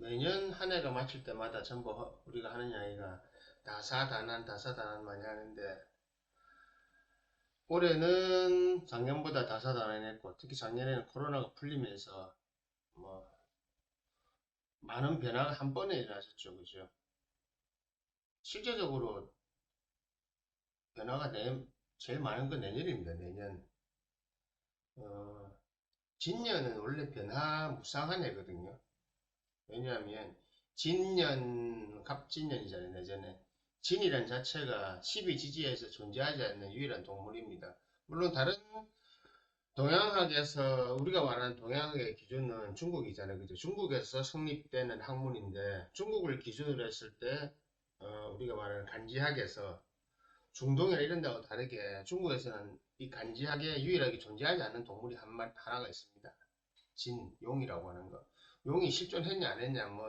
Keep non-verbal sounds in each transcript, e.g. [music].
매년 한 해가 마칠 때마다 전부 허- 우리가 하는 이야기가 다사다난 다사다난 많이 하는데 올해는 작년보다 다사다난했고 특히 작년에는 코로나가 풀리면서 뭐 많은 변화가 한 번에 일어났었죠. 그죠? 실제적으로 변화가 내, 제일 많은 건 내년입니다. 내년. 어, 진년은 원래 변화 무쌍한 해거든요 왜냐하면 진년, 갑진년이잖아요, 내전에. 진이란 자체가 12지지에서 존재하지 않는 유일한 동물입니다. 물론 다른 동양학에서 우리가 말하는 동양학의 기준은 중국이잖아요. 그죠? 중국에서 성립되는 학문인데 중국을 기준으로 했을 때 어, 우리가 말하는 간지학에서 중동이나 이런 데하고 다르게 중국에서는 이 간지학에 유일하게 존재하지 않는 동물이 한 마, 하나가 있습니다. 진, 용이라고 하는 거. 용이 실존했냐 안 했냐 뭐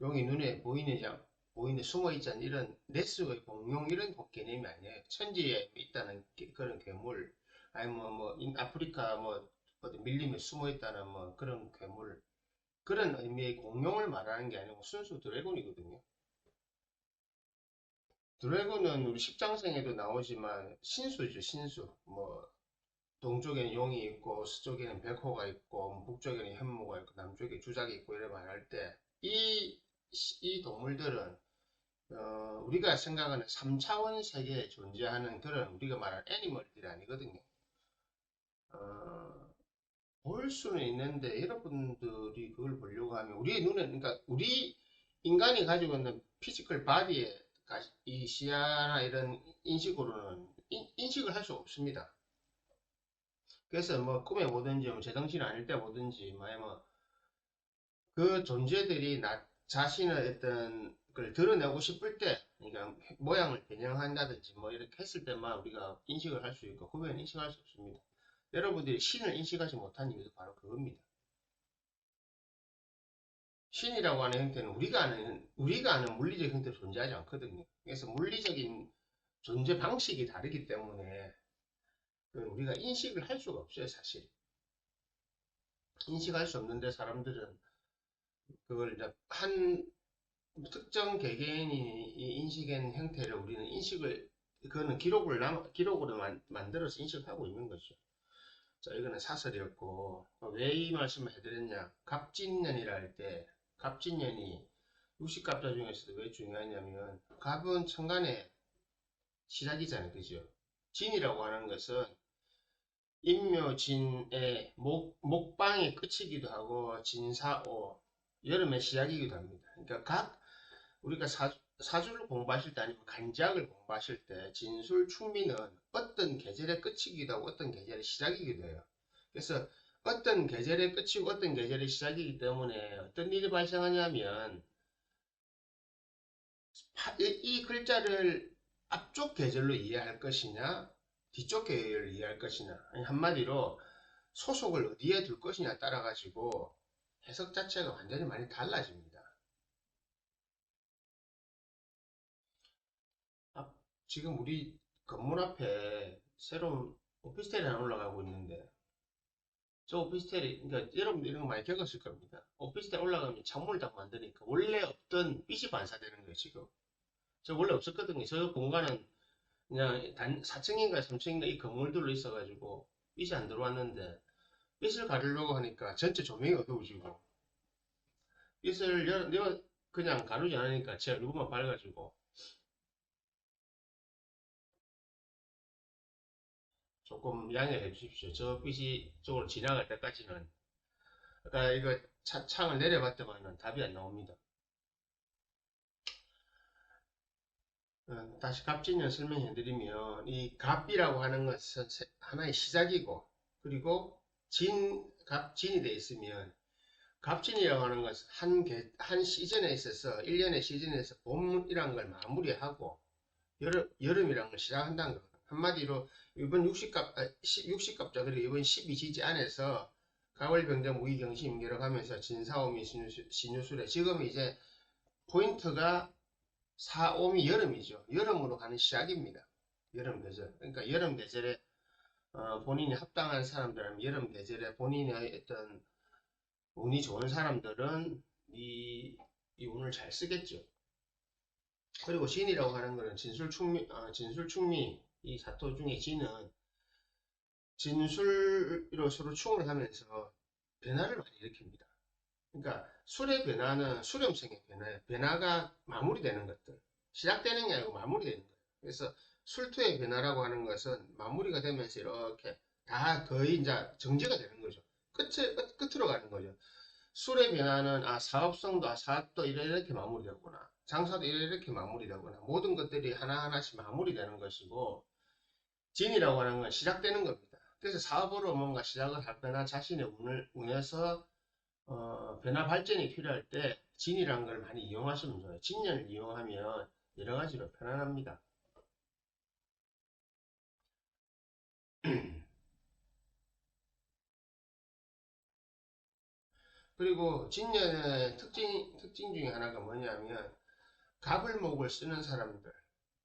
용이 눈에 보이느냐 보이는 숨어 있지 않는 이런 네스의 공룡 이런 개념이 아니에요. 천지에 있다는 게- 그런 괴물 아니 뭐뭐 아프리카 뭐 어디 밀림에 숨어 있다는 뭐 그런 괴물 그런 의미의 공룡을 말하는 게 아니고 순수 드래곤이거든요. 드래곤은 우리 십장생에도 나오지만 신수죠 신수. 뭐 동쪽에는 용이 있고 서쪽에는 백호가 있고 뭐 북쪽에는 현무가 있고 남쪽에 주작이 있고 이래 말할 때이 이 동물들은 어, 우리가 생각하는 3차원 세계에 존재하는 그런 우리가 말하는 애니멀들이 아니거든요. 어, 볼 수는 있는데 여러분들이 그걸 보려고 하면 우리의 눈에 그러니까 우리 인간이 가지고 있는 피지컬 바디의 가- 이 시야나 이런 인식으로는 인, 인식을 할 수 없습니다. 그래서 뭐 꿈에 보든지 뭐 제정신 아닐 때 보든지 뭐 아니면 그 존재들이 나 자신의 어떤 걸 드러내고 싶을 때 그러니까 모양을 변형한다든지 뭐 이렇게 했을 때만 우리가 인식을 할 수 있고 그 외에는 인식할 수 없습니다. 여러분들이 신을 인식하지 못한 이유도 바로 그겁니다. 신이라고 하는 형태는 우리가 아는 우리가 아는 물리적 형태로 존재하지 않거든요. 그래서 물리적인 존재 방식이 다르기 때문에 그 우리가 인식을 할 수가 없어요, 사실. 인식할 수 없는데 사람들은 그걸 이제 한 특정 개개인이 이 인식한 형태를 우리는 인식을 그거는 기록을 남 기록으로 만, 만들어서 인식하고 있는 거죠. 자, 이거는 사설이었고 왜 이 말씀을 해드렸냐? 갑진년이라 할 때 갑진년이 육식갑자 중에서도 왜 중요하냐면 갑은 천간의 시작이잖아요, 그죠? 진이라고 하는 것은 임묘진의 목, 목방의 끝이기도 하고 진사오 여름의 시작이기도 합니다. 그러니까 각 우리가 사, 사주를 공부하실 때 아니면 간지학을 공부하실 때 진술 충미는 어떤 계절의 끝이기도 하고 어떤 계절의 시작이기도 해요. 그래서 어떤 계절의 끝이고 어떤 계절의 시작이기 때문에 어떤 일이 발생하냐면 이 글자를 앞쪽 계절로 이해할 것이냐 뒤쪽 계열을 이해할 것이냐 아니, 한마디로 소속을 어디에 둘 것이냐 따라 가지고 해석 자체가 완전히 많이 달라집니다. 앞- 지금 우리 건물 앞에 새로운 오피스텔이 하나 올라가고 있는데 저 오피스텔이 그러니까 여러분들 이런 거 많이 겪었을 겁니다. 오피스텔 올라가면 창문을 딱 만드니까 원래 없던 빛이 반사되는 거예요 지금. 저 원래 없었거든요. 저 공간은 그냥 단 4층인가 3층인가 이 건물들로 있어가지고 빛이 안 들어왔는데 빛을 가르려고 하니까 전체 조명이 어두워지고 빛을 여, 여- 그냥 가르지 않으니까 제 얼굴만 밝아지고 조금 양해해 주십시오. 저 빛이 쪽으로 지나갈 때까지는 아까 이거 차- 창을 내려봤더만은 답이 안 나옵니다. 다시 갑진년 설명해 드리면 이 갑이라고 하는 것은 세- 하나의 시작이고 그리고 진, 갑진이 되어 있으면 갑진이라고 하는 것은 한, 개, 한 시즌에 있어서 1년의 시즌에서 봄이라는 걸 마무리하고 여름, 여름이라는 걸 시작한다는 겁니다. 한마디로 이번 60갑, 아, 60갑자 그리고 이번 12지지 안에서 가을 병정 무기경신 임결하면서 진사오미 신유술에 지금 이제 포인트가 4옴이 여름이죠. 여름으로 가는 시작입니다. 여름 계절. 그러니까 여름 계절에 어, 본인이 합당한 사람들은 여름 계절에 본인의 어떤 운이 좋은 사람들은 이 오늘 잘 쓰겠죠. 그리고 진이라고 하는 거는 진술충미, 아, 진술충미, 이 사토 중에 진은 진술로 서로 충을 하면서 변화를 많이 일으킵니다. 그러니까 술의 변화는 수렴성의 변화예요. 변화가 마무리되는 것들. 시작되는 게 아니고 마무리되는 거예요. 그래서 술투의 변화라고 하는 것은 마무리가 되면서 이렇게 다 거의 이제 정지가 되는 거죠. 끝에, 끝, 끝으로 가는 거죠. 술의 변화는 아 사업성도 아 사업도 이렇게 마무리되구나. 장사도 이렇게 마무리되구나. 모든 것들이 하나하나씩 마무리되는 것이고 진이라고 하는 건 시작되는 겁니다. 그래서 사업으로 뭔가 시작을 할 거나 자신의 운을 운에서 어, 변화 발전이 필요할 때 진이라는 걸 많이 이용하시면 좋아요. 진년을 이용하면 여러 가지로 편안합니다. [clears throat] 그리고 진년의 특징, 특징 중에 하나가 뭐냐면 갑을목을 쓰는 사람들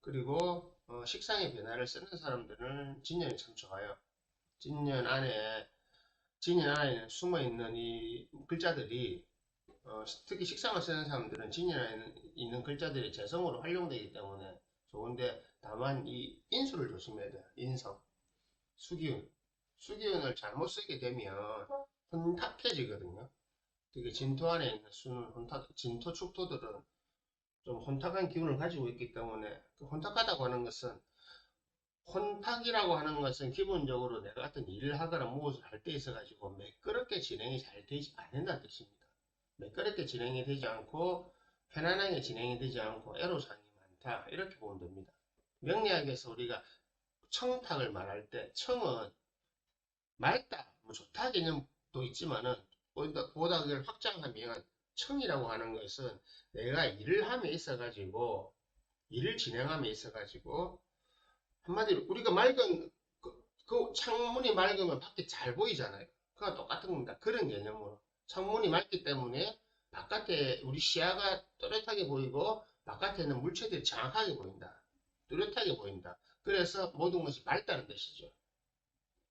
그리고 어, 식상의 변화를 쓰는 사람들은 진년이 참 좋아요. 진년 안에 진년 안에 숨어 있는 이 글자들이 어, 특히 식상을 쓰는 사람들은 안에 있는 글자들이 재성으로 활용되기 때문에 좋은데 다만 이 인수를 조심해야 돼요. 인성, 수기운, 수기운을 잘못 쓰게 되면 혼탁해지거든요. 되게 진토 안에 있는 수는 혼탁, 진토 축토들은 좀 혼탁한 기운을 가지고 있기 때문에 그 혼탁하다고 하는 것은 혼탁이라고 하는 것은 기본적으로 내가 어떤 일을 하거나 무엇을 할 때 있어 가지고 매끄럽게 진행이 잘 되지 않는다는 뜻입니다. 매끄럽게 진행이 되지 않고 편안하게 진행이 되지 않고 애로사항이 많다 이렇게 보면 됩니다. 명리학에서 우리가 청탁을 말할 때 청은 맑다 뭐 좋다 개념도 있지만은 보다 그걸 확장하면 청이라고 하는 것은 내가 일을 함에 있어 가지고 일을 진행함에 있어 가지고 한마디로 우리가 맑은 그, 그 창문이 맑으면 밖에 잘 보이잖아요. 그거 똑같은 겁니다. 그런 개념으로 창문이 맑기 때문에 바깥에 우리 시야가 또렷하게 보이고 바깥에는 물체들이 정확하게 보인다. 뚜렷하게 보인다. 그래서 모든 것이 맑다는 뜻이죠.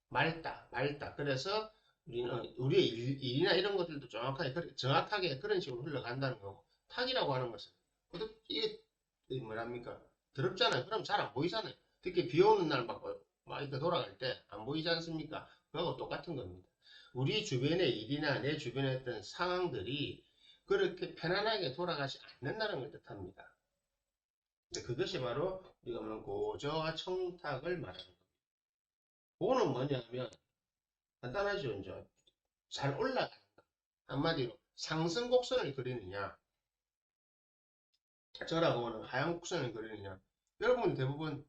맑다, 맑다. 그래서 우리는 우리의 일, 이나 이런 것들도 정확하게 정확하게 그런 식으로 흘러간다는 거고 탁이라고 하는 것은 이게 뭐랍니까? 더럽잖아요. 그럼 잘 안 보이잖아요. 특히 비 오는 날 막, 막 이렇게 돌아갈 때 안 보이지 않습니까? 그거하고 똑같은 겁니다. 우리 주변의 일이나 내 주변에 있던 상황들이 그렇게 편안하게 돌아가지 않는다는 걸 뜻합니다. 그것이 바로 우리가 말하는 고저와 청탁을 말하는 겁니다. 고는 뭐냐면 간단하죠. 이제 잘 올라가는 것. 한마디로 상승 곡선을 그리느냐 저라고는 하향 곡선을 그리느냐 여러분 대부분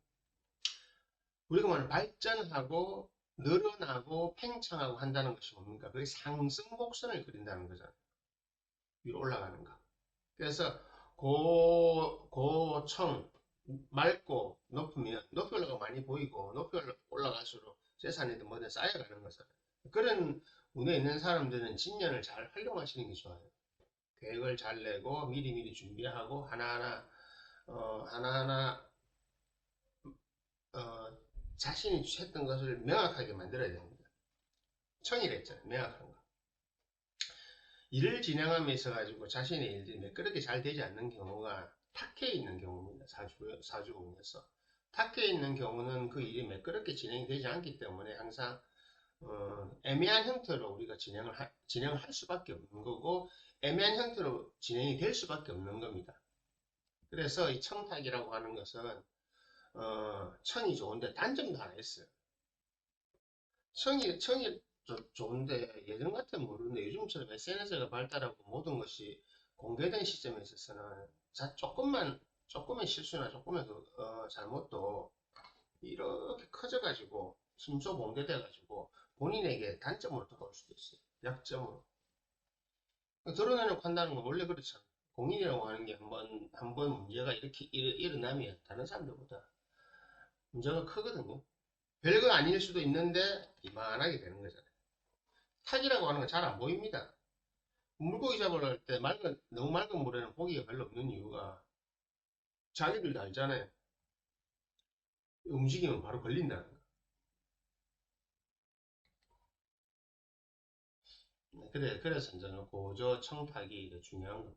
우리가 말하는 발전하고 늘어나고 팽창하고 한다는 것이 뭡니까? 그게 상승 곡선을 그린다는 거잖아요. 위로 올라가는 거. 그래서 고, 고청, 맑고 높으면 높이 올라가 많이 보이고 높이 올라갈수록 재산이든 뭐든 쌓여가는 거잖아요. 그런 운에 있는 사람들은 진년을 잘 활용하시는 게 좋아요. 계획을 잘 내고 미리미리 준비하고 하나하나 어, 하나하나 어, 자신이 했던 것을 명확하게 만들어야 됩니다. 청일했잖아요. 명확한 거. 일을 진행함에 있어 가지고 자신의 일들이 매끄럽게 잘 되지 않는 경우가 탁해 있는 경우입니다. 사주, 사주공에서. 탁해 있는 경우는 그 일이 매끄럽게 진행이 되지 않기 때문에 항상 어, 애매한 형태로 우리가 진행을, 하, 진행을 할 수밖에 없는 거고 애매한 형태로 진행이 될 수밖에 없는 겁니다. 그래서 이 청탁이라고 하는 것은 어, 청이 좋은데 단점도 하나 있어요. 청이, 청이 좋은데 예전 같으면 모르는데 요즘처럼 SNS가 발달하고 모든 것이 공개된 시점에 있어서는 자, 조금만, 조금의 실수나 조금의 그, 어, 잘못도 이렇게 커져가지고 심소 공개돼가지고 본인에게 단점으로 다가올 수도 있어요. 약점으로. 드러내놓고 한다는 건 원래 그렇잖아요. 공인이라고 하는 게 한 번, 한 번 문제가 이렇게 일어나면 다른 사람들보다 문제가 크거든요. 별거 아닐 수도 있는데 이만하게 되는 거잖아요. 탁이라고 하는 건 잘 안 보입니다. 물고기 잡으러 갈 때 맑은, 너무 맑은 물에는 고기가 별로 없는 이유가 자기들도 알잖아요. 움직이면 바로 걸린다는 거. 네, 그래, 그래서 이제 고저 청탁이 중요한 거.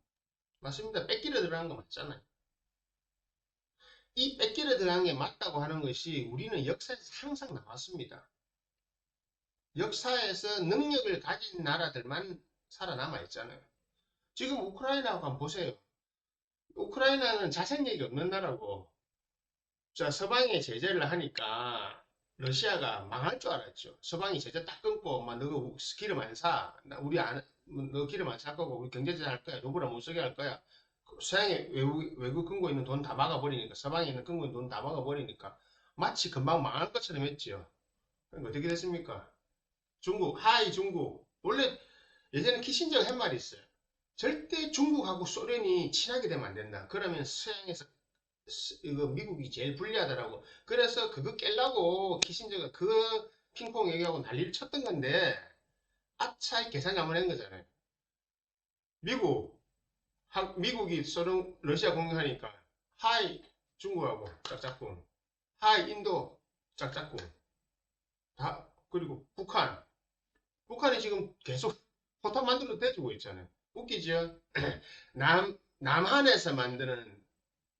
맞습니다. 뺏기려 들어간 거 맞잖아요. 이 뺏기려 들어간 게 맞다고 하는 것이 우리는 역사에서 항상 나왔습니다. 역사에서 능력을 가진 나라들만 살아남아 있잖아요. 지금 우크라이나하고 한번 보세요. 우크라이나는 자생력이 없는 나라고 자 서방에 제재를 하니까 러시아가 망할 줄 알았죠. 서방이 제재 딱 끊고 막 너가 기름 안 사. 나 우리 안, 너 기름 안 살 거고 우리 경제 제재 할 거야. 루블을 못 쓰게 할 거야. 서양에 외국, 외국 끊고 있는 돈 다 막아버리니까 서방에 있는 끊고 있는 돈 다 막아버리니까 마치 금방 망할 것처럼 했죠. 그러니까 어떻게 됐습니까? 중국, 하이 중국. 원래 예전에 키신저가 한 말이 있어요. 절대 중국하고 소련이 친하게 되면 안 된다. 그러면 서양에서 스- 이거 미국이 제일 불리하더라고. 그래서 그거 깰라고 키신저가 그 핑퐁 얘기하고 난리를 쳤던 건데 아차이 계산 잘못한 거잖아요. 미국, 한- 미국이 소련, 러시아 공격하니까 하이 중국하고 짝짝꿍, 하이 인도 짝짝꿍, 다 그리고 북한, 북한이 지금 계속 포탄 만들어 대주고 있잖아요. 웃기죠? [clears throat] 남 남한에서 만드는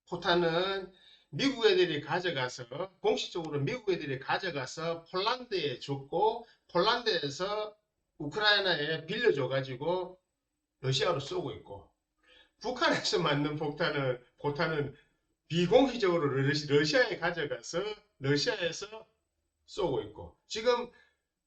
포탄은 미국 애들이 가져가서 공식적으로 미국 애들이 가져가서 폴란드에 줬고 폴란드에서 우크라이나에 빌려줘 가지고 러시아로 쏘고 있고 북한에서 만든 폭탄은 포탄은 비공식적으로 러시- 러시아에 가져가서 러시아에서 쏘고 있고 지금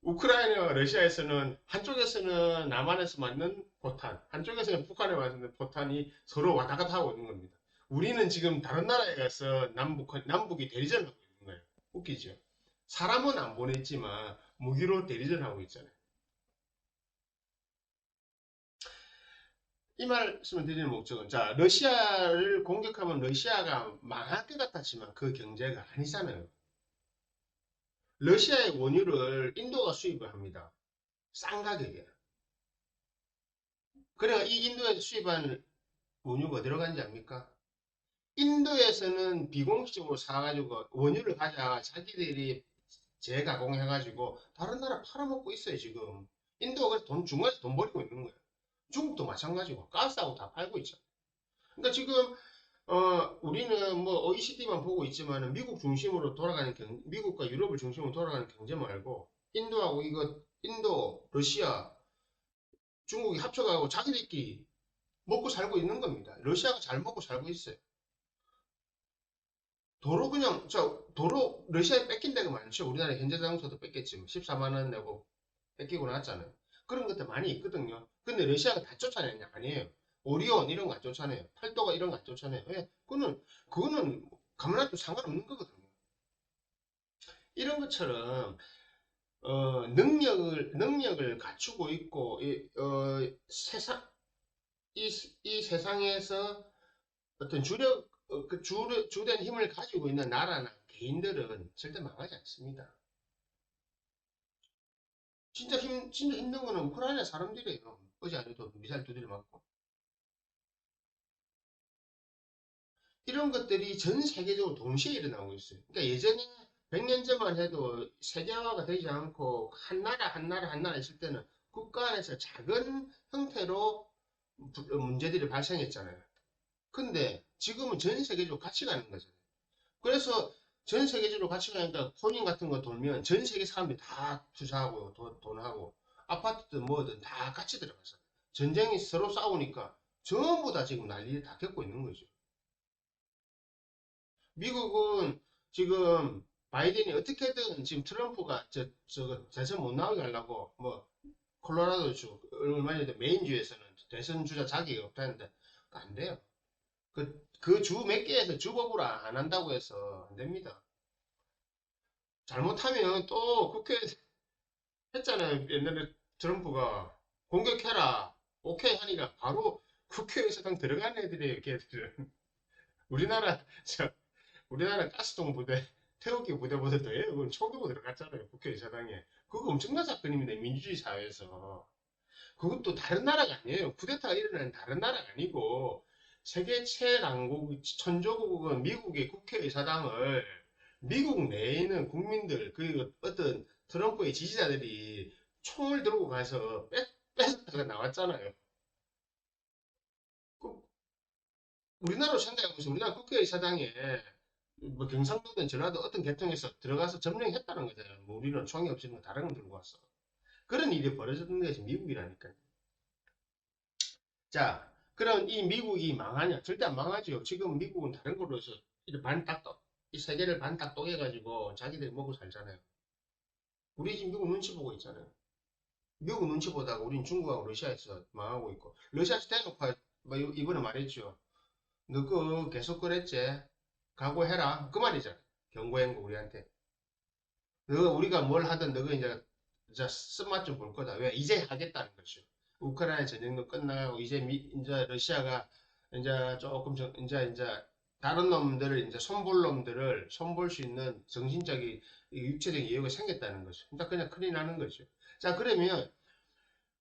우크라이나와 러시아에서는 한쪽에서는 남한에서 만든 포탄, 한쪽에서는 북한에 만든 포탄이 서로 왔다 갔다 하고 있는 겁니다. 우리는 지금 다른 나라에 가서 남북, 남북이 대리전을 하고 있는 거예요. 웃기죠? 사람은 안 보냈지만 무기로 대리전하고 있잖아요. 이 말씀을 드리는 목적은 자 러시아를 공격하면 러시아가 망할 것 같았지만 그 경제가 아니잖아요. 러시아의 원유를 인도가 수입을 합니다. 싼 가격에. 그래 이 인도에서 수입한 원유가 어디로 간지 압니까? 인도에서는 비공식적으로 사가지고 원유를 가져가 자기들이 재가공해가지고 다른 나라 팔아먹고 있어요 지금. 인도가 돈 중간에서 돈 벌이고 있는 거예요. 중국도 마찬가지고 가스하고 다 팔고 있죠. 그러니까 지금 어, 우리는 뭐 OECD만 보고 있지만 미국 중심으로 돌아가는 경, 미국과 유럽을 중심으로 돌아가는 경제 말고 인도하고 이거 인도, 러시아, 중국이 합쳐가고 자기들끼리 먹고 살고 있는 겁니다. 러시아가 잘 먹고 살고 있어요. 도로 그냥 저 도로 러시아에 뺏긴 데가 많죠. 우리나라 현대 자동차도 뺏겼지만 14만 원 내고 뺏기고 나왔잖아요. 그런 것들 많이 있거든요. 근데 러시아가 다 쫓아내냐? 아니에요. 오리온 이런 거 안 쫓아내요. 팔도가 이런 거 안 쫓아내요. 왜? 그거는 그거는 가만놔도 상관없는 거거든요. 이런 것처럼 어, 능력을 능력을 갖추고 있고 이, 어, 세상 이, 이 세상에서 어떤 주력 어, 그 주, 주된 힘을 가지고 있는 나라나 개인들은 절대 망하지 않습니다. 진짜 힘 진짜 힘든 거는 우크라이나 사람들이에요. 어제 아니도 미사일 두드려 맞고. 이런 것들이 전 세계적으로 동시에 일어나고 있어요. 그러니까 예전에 100년 전만 해도 세계화가 되지 않고 한 나라 한 나라 한 나라 있을 때는 국가 안에서 작은 형태로 부- 문제들이 발생했잖아요. 근데 지금은 전 세계적으로 같이 가는 거잖아요. 그래서 전 세계적으로 같이 가니까 코인 같은 거 돌면 전 세계 사람들이 다 투자하고 돈, 돈하고 아파트든 뭐든 다 같이 들어가서 전쟁이 서로 싸우니까 전부 다 지금 난리를 다 겪고 있는 거죠. 미국은 지금 바이든이 어떻게든 지금 트럼프가 저, 저 대선 못 나오게 하려고 뭐 콜로라도 주 얼마 전에 메인주에서는 대선 주자 자격이 없다는데 안 돼요. 그 그 주 몇 개에서 주법으로 안 한다고 해서 안 됩니다. 잘못하면 또 국회 [laughs] 했잖아요. 옛날에 트럼프가 공격해라. 오케이 하니까 바로 국회의사당 들어간 애들이에요. 걔들은. [laughs] 우리나라 저 우리나라 가스통 부대 태극기 부대보다 더 해요. 그건 총기고 들어갔잖아요. 국회의사당에. 그거 엄청난 사건입니다. 민주주의 사회에서. 그것도 다른 나라가 아니에요. 쿠데타가 일어나는 다른 나라가 아니고 세계 최강국 천조국은 미국의 국회의사당을 미국 내에 있는 국민들 그 어떤 트럼프의 지지자들이 총을 들고 가서 뺏, 뺏었다가 나왔잖아요. 그 우리나라로 생각해보세요. 우리나라 국회의사당에 뭐 경상도든 전라도 어떤 계통에서 들어가서 점령했다는 거잖아요. 뭐 우리는 총이 없으니까 다른 걸 들고 왔어. 그런 일이 벌어졌던 것이 미국이라니까요. 자, 그럼 이 미국이 망하냐? 절대 안 망하죠. 지금 미국은 다른 걸로 해서 반딱 이 세계를 반딱 쪼개가지고 자기들이 먹고 살잖아요. 우리 지금 미국 눈치 보고 있잖아요. 미국 눈치 보다가 우린 중국하고 러시아에서 망하고 있고 러시아에서 대놓고 뭐 이번에 말했죠. 너 그 계속 그랬지? 각오해라. 그 말이잖아. 경고한 거 우리한테. 너가 우리가 뭘 하든 너가 이제 이제 쓴맛 좀 볼 거다. 왜? 이제 하겠다는 거죠. 우크라이나 전쟁도 끝나고 이제 미, 이제 러시아가 이제 조금 저, 이제 이제 다른 놈들을 이제 손볼 놈들을 손볼 수 있는 정신적인 육체적인 이유가 생겼다는 거죠. 그러니까 그냥 큰일 나는 거죠. 자 그러면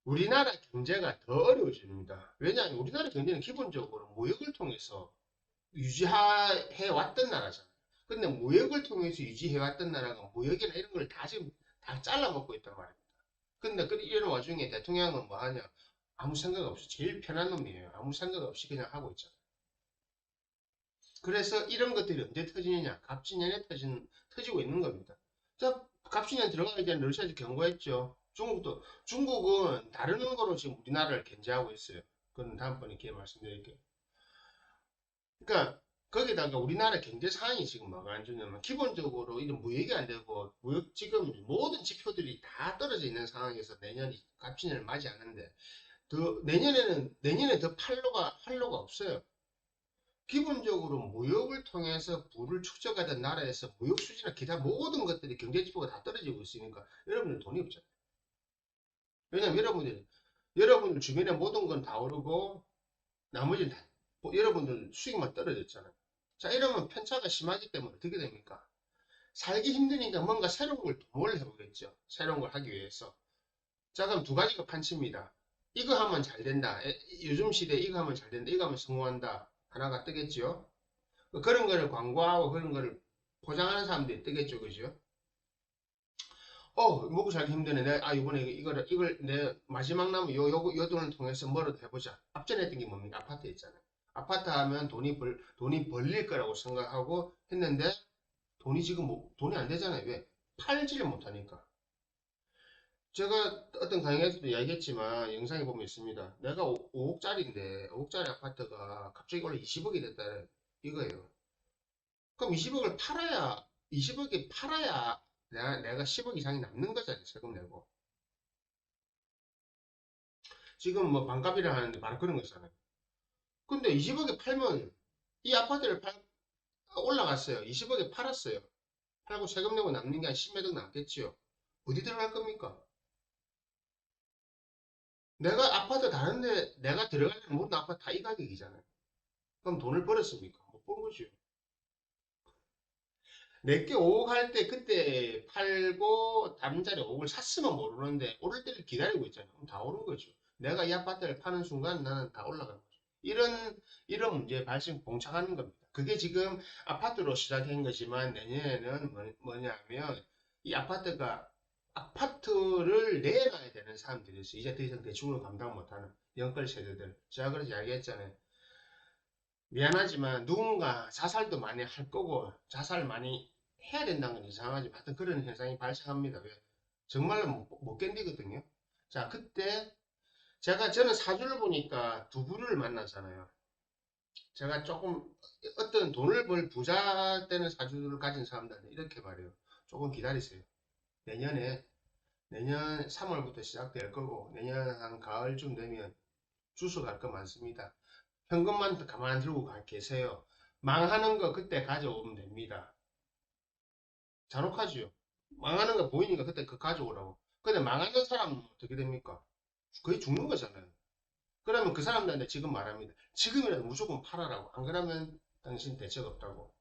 우리나라 경제가 더 어려워집니다. 왜냐하면 우리나라 경제는 기본적으로 무역을 통해서 유지해 왔던 나라잖아요. 근데 무역을 통해서 유지해 왔던 나라가 무역이나 이런 걸 다 지금 다 잘라먹고 있단 말입니다. 근데 그 이런 와중에 대통령은 뭐 하냐? 아무 생각 없이 제일 편한 놈이에요. 아무 생각 없이 그냥 하고 있잖아요. 그래서 이런 것들이 언제 터지느냐? 갑진년에 터진, 터지고 있는 겁니다. 자, 갑진년 들어가기 전에 러시아에서 경고했죠. 중국도, 중국은 다른 거로 지금 우리나라를 견제하고 있어요. 그건 다음번에 기회 말씀드릴게요. 그러니까 거기다가 우리나라 경제 상황이 지금 뭐가 안 좋냐면 기본적으로 이런 무역이 안 되고 무역 지금 모든 지표들이 다 떨어져 있는 상황에서 내년 갑진년을 맞이하는데 더 내년에는 내년에 더 팔로가 활로가 없어요. 기본적으로 무역을 통해서 부를 축적하던 나라에서 무역 수지나 기타 모든 것들이 경제 지표가 다 떨어지고 있으니까 여러분들 돈이 없잖아요. 왜냐면 여러분들 여러분들 주변에 모든 건 다 오르고 나머지는 다 여러분들 수익만 떨어졌잖아요. 자 이러면 편차가 심하기 때문에 어떻게 됩니까? 살기 힘드니까 뭔가 새로운 걸뭘 해보겠죠. 새로운 걸 하기 위해서. 자 그럼 두 가지가 판치입니다. 이거 하면 잘 된다. 요즘 시대에 이거 하면 잘 된다. 이거 하면 성공한다. 하나가 뜨겠죠. 그런 거를 광고하고 그런 거를 포장하는 사람들이 뜨겠죠. 그죠? 어, 먹고 살기 힘드네. 내가, 아, 이번에 이걸, 이걸, 내 마지막 남은 요, 요, 요 돈을 통해서 뭐라도 해보자. 앞전에 했던 게 뭡니까? 아파트 있잖아요. 아파트 하면 돈이 벌, 돈이 벌릴 거라고 생각하고 했는데, 돈이 지금 뭐, 돈이 안 되잖아요. 왜? 팔지를 못하니까. 제가 어떤 강의에서도 이야기했지만 영상에 보면 있습니다. 내가 5, 억짜리인데 5억짜리 아파트가 갑자기 원래 20억이 됐다 이거예요. 그럼 20억을 팔아야 20억이 팔아야 내가, 내가 10억 이상이 남는 거잖아요. 세금 내고. 지금 뭐 반값이라 하는데 바로 그런 거잖아요. 근데 20억에 팔면 이 아파트를 팔, 올라갔어요. 20억에 팔았어요. 팔고 세금 내고 남는 게 한 10몇 억 남겠지요. 어디 들어갈 겁니까? 내가 아파트 다른데 내가 들어가는 모든 아파트 다 이 가격이잖아요. 그럼 돈을 벌었습니까? 못 번 거죠. 내게 5억 할 때 그때 팔고 다른 자리 5억을 샀으면 모르는데 오를 때를 기다리고 있잖아요. 그럼 다 오른 거죠. 내가 이 아파트를 파는 순간 나는 다 올라가는 거죠. 이런 이런 문제 발생 봉착하는 겁니다. 그게 지금 아파트로 시작한 거지만 내년에는 뭐, 뭐냐면 이 아파트가 아파트를 내놔야 되는 사람들이 있어. 이제 더 이상 대출을 감당 못하는 연끌 세대들. 제가 그래서 이야기했잖아요. 미안하지만 누군가 자살도 많이 할 거고 자살 많이 해야 된다는 건 이상하지만 하여튼 그런 현상이 발생합니다. 왜? 정말로 못, 못 견디거든요. 자 그때 제가 저는 사주를 보니까 두 부를 만나잖아요. 제가 조금 어떤 돈을 벌 부자 되는 사주를 가진 사람들은 이렇게 말해요. 조금 기다리세요. 내년에 내년 3월부터 시작될 거고 내년 한 가을쯤 되면 주스 갈거 많습니다. 현금만 가만 들고 가 계세요. 망하는 거 그때 가져오면 됩니다. 잔혹하지요. 망하는 거 보이니까 그때 그 가져오라고. 근데 망하는 사람은 어떻게 됩니까? 거의 죽는 거잖아요. 그러면 그 사람들한테 지금 말합니다. 지금이라도 무조건 팔아라고. 안 그러면 당신 대책 없다고.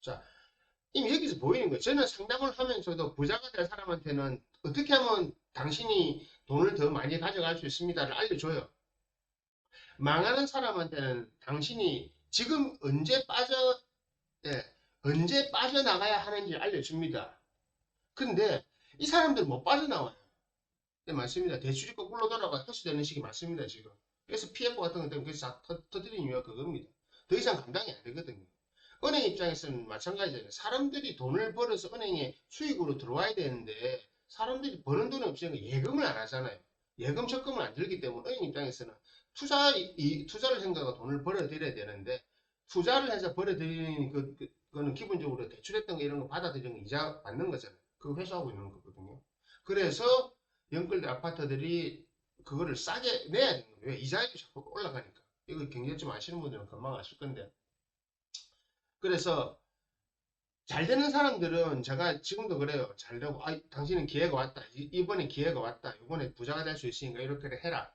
자, 이미 여기서 보이는 거예요. 저는 상담을 하면서도 부자가 될 사람한테는 어떻게 하면 당신이 돈을 더 많이 가져갈 수 있습니다를 알려줘요. 망하는 사람한테는 당신이 지금 언제 빠져, 예, 언제 빠져나가야 하는지 알려줍니다. 근데 이 사람들 못 빠져나와요. 네, 맞습니다. 대출이 거꾸로 돌아가 회수되는 시기 맞습니다, 지금. 그래서 PF 같은 것 때문에 그래서 다 터- 터뜨리는 이유가 그겁니다. 더 이상 감당이 안 되거든요. 은행 입장에서는 마찬가지잖아요. 사람들이 돈을 벌어서 은행에 수익으로 들어와야 되는데 사람들이 버는 돈이 없으니까 예금을 안 하잖아요. 예금 적금을 안 들기 때문에 은행 입장에서는 투자 이 투자를 생각하고 돈을 벌어들여야 되는데 투자를 해서 벌어들이는 그, 그 그거는 기본적으로 대출했던 거 이런 거 받아들이는 거 이자 받는 거잖아요. 그거 회수하고 있는 거거든요. 그래서 연끌들 아파트들이 그거를 싸게 내야 되는 거예요. 왜? 이자율이 자꾸 올라가니까. 이거 경제 좀 아시는 분들은 금방 아실 건데. 그래서 잘 되는 사람들은 제가 지금도 그래요. 잘 되고, 아, 당신은 기회가 왔다. 이- 이번에 기회가 왔다. 이번에 부자가 될 수 있으니까 이렇게 해라.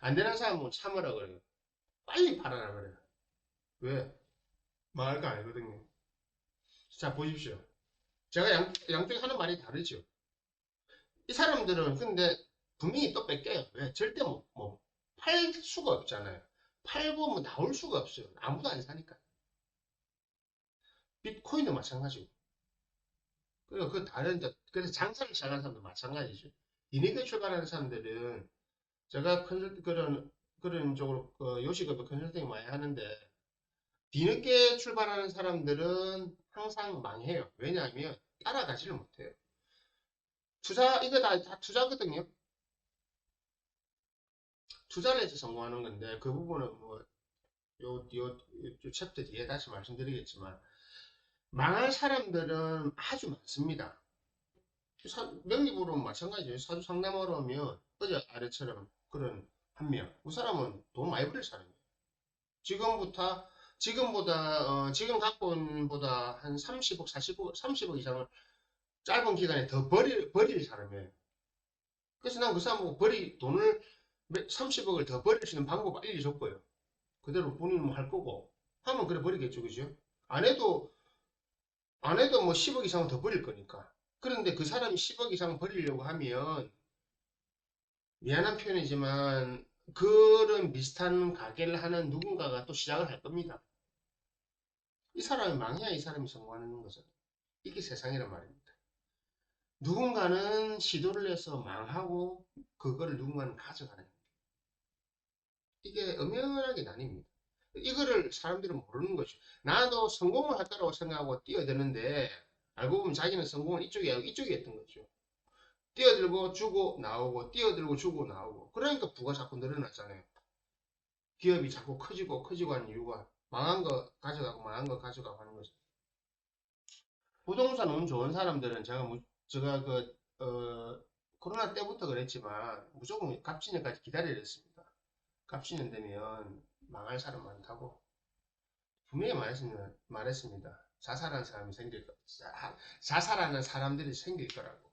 안 되는 사람은 참으라 그래요. 빨리 팔아라 그래요. 왜? 망할 거 아니거든요. 자, 보십시오. 제가 양, 양쪽에 하는 말이 다르죠. 이 사람들은 근데 분명히 또 뺏겨요. 왜? 절대 뭐, 뭐, 팔 수가 없잖아요. 팔고 뭐 나올 수가 없어요. 아무도 안 사니까. 비트코인도 마찬가지고. 그리고 그 다른, 데- 그래서 장사를 시작하는 사람도 마찬가지죠. 이내게 출발하는 사람들은 제가 컨설팅, 그런, 그런 쪽으로, 그 요식업에 컨설팅 많이 하는데, 뒤늦게 출발하는 사람들은 항상 망해요. 왜냐하면 따라가지를 못해요. 투자, 이거 다, 다 투자거든요. 투자를 해서 성공하는 건데, 그 부분은 뭐, 요, 요, 요 챕터 뒤에 다시 말씀드리겠지만, 망할 사람들은 아주 많습니다. 사- 명립으로 마찬가지예요. 사주 상담하러 오면, 어제 아래처럼 그런 한 명, 그 사람은 돈 많이 벌릴 사람이에요. 지금부터, 지금보다, 어, 지금 갖고 있는 보다 한 30억, 40억, 30억 이상을 짧은 기간에 더 버릴, 버릴 사람이에요. 그래서 난 그 사람 보고 버리, 돈을 30억을 더 버릴 수 있는 방법 알려줬고요. 그대로 본인은 뭐할 거고. 하면 그래 버리겠죠. 그죠? 안 해도, 안 해도 뭐 10억 이상은 더 버릴 거니까. 그런데 그 사람이 10억 이상 버리려고 하면, 미안한 표현이지만, 그런 비슷한 가게를 하는 누군가가 또 시작을 할 겁니다. 이 사람이 망해야 이 사람이 성공하는 거죠. 이게 세상이란 말입니다. 누군가는 시도를 해서 망하고, 그거를 누군가는 가져가는 거예요. 이게 엄연하게 나뉩니다. 이거를 사람들은 모르는 거죠. 나도 성공을 할 거라고 생각하고 뛰어드는데 알고 보면 자기는 성공을 이쪽에 하고 이쪽에 했던 거죠. 뛰어들고 주고 나오고 뛰어들고 주고 나오고 그러니까 부가 자꾸 늘어났잖아요. 기업이 자꾸 커지고 커지고 하는 이유가 망한 거 가져가고 망한 거 가져가고 하는 거죠. 부동산 운 좋은 사람들은 제가 무- 제가 그 어, 코로나 때부터 그랬지만 무조건 갑진년까지 기다려야 했습니다. 갑진년 되면 망할 사람 많다고 분명히 말했습니다. 말했습니다. 자살하는 사람이 생길 거, 자- 자살하는 사람들이 생길 거라고.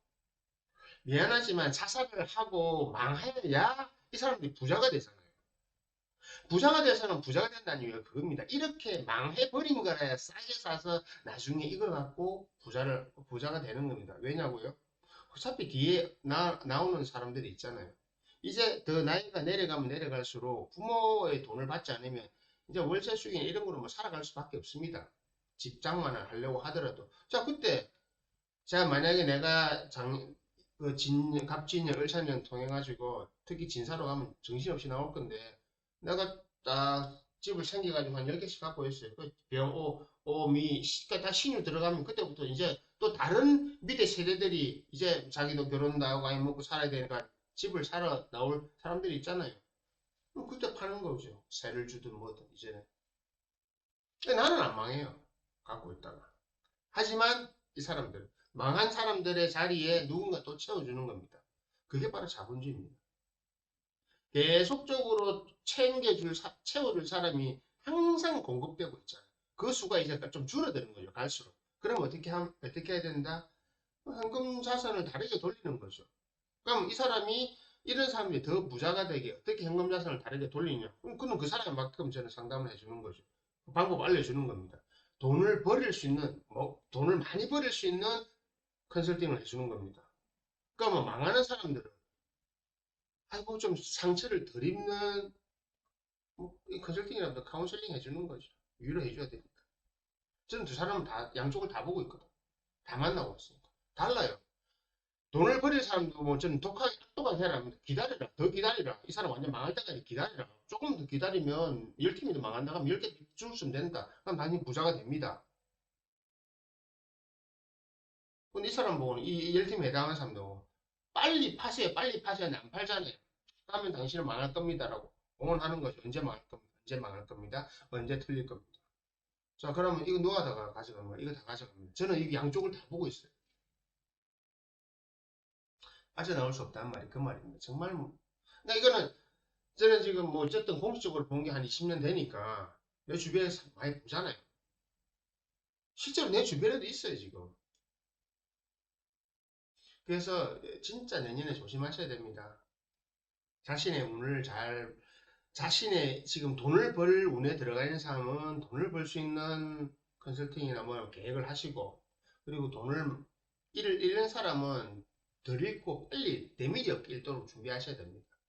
미안하지만 자살을 하고 망해야 이 사람들이 부자가 되잖아요. 부자가 돼서는 부자가 된다는 이유가 그겁니다. 이렇게 망해버린 거를 싸게 사서 나중에 이걸 갖고 부자를, 부자가 되는 겁니다. 왜냐고요? 어차피 뒤에 나, 나오는 사람들이 있잖아요. 이제 더 나이가 내려가면 내려갈수록 부모의 돈을 받지 않으면 이제 월세 수익이나 이런 거로 뭐 살아갈 수밖에 없습니다. 직장만을 하려고 하더라도. 자, 그때, 자, 만약에 내가 장, 그 진, 갑진년, 을사년 통해가지고, 특히 진사로 가면 정신없이 나올 건데, 내가 딱 집을 챙겨가지고 한 10개씩 갖고 있어요. 그 병, 오, 오, 미, 시, 다 신유 들어가면 그때부터 이제 또 다른 밑에 세대들이 이제 자기도 결혼도 하고 아니 먹고 살아야 되니까 집을 사러 나올 사람들이 있잖아요. 그럼 그때 파는 거죠. 세를 주든 뭐든 이제는. 나는 안 망해요. 갖고 있다가. 하지만 이 사람들, 망한 사람들의 자리에 누군가 또 채워주는 겁니다. 그게 바로 자본주의입니다. 계속적으로 챙겨줄, 사- 채워줄 사람이 항상 공급되고 있잖아요. 그 수가 이제 좀 줄어드는 거죠. 갈수록. 그럼 어떻게 함, 어떻게 해야 된다? 현금 자산을 다르게 돌리는 거죠. 그럼 이 사람이 이런 사람이 더 부자가 되게 어떻게 현금 자산을 다르게 돌리냐? 그럼 그는 그 맞게끔 저는 상담을 해주는 거죠. 방법 알려주는 겁니다. 돈을 버릴 수 있는, 뭐, 돈을 많이 버릴 수 있는 컨설팅을 해주는 겁니다. 그러면 망하는 사람들은, 아이고, 좀 상처를 덜 입는, 뭐, 이 컨설팅이라도 카운셀링 해주는 거죠. 위로해 줘야 됩니다. 저는 두 사람은 다, 양쪽을 다 보고 있거든. 다 만나고 있으니까. 달라요. 돈을 버릴 사람도 뭐 저는 독하게 똑똑한 사람입니다. 기다려라. 더 기다리라. 이 사람 완전 망할 때까지 기다리라. 조금 더 기다리면 10팀이 더 망한다 하면 10개 줄수면 된다. 그럼 당연히 부자가 됩니다. 근데 이 사람 보고는 이 10팀에 해당하는 사람도 빨리 파세요. 빨리 파세요. 안 팔잖아요. 그러면 당신은 망할 겁니다라고 응원하는 거죠. 언제 망할 겁니다. 언제 망할 겁니다. 언제 틀릴 겁니다. 자 그러면 이거 누가 다 가져간 거야? 이거 다 가져갑니다. 저는 이 양쪽을 다 보고 있어요. 빠져나올 수 없다는 말이 그 말입니다. 정말 뭐- 그러니까 이거는 저는 지금 뭐 어쨌든 공식적으로 본 게 한 20년 되니까 내 주변에서 많이 보잖아요. 실제로 내 주변에도 있어요 지금. 그래서 진짜 내년에 조심하셔야 됩니다. 자신의 운을 잘 자신의 지금 돈을 벌 운에 들어가 있는 사람은 돈을 벌 수 있는 컨설팅이나 뭐 계획을 하시고 그리고 돈을 잃을 잃는 사람은 덜 잃고 빨리 데미지 없게 잃도록 준비하셔야 됩니다.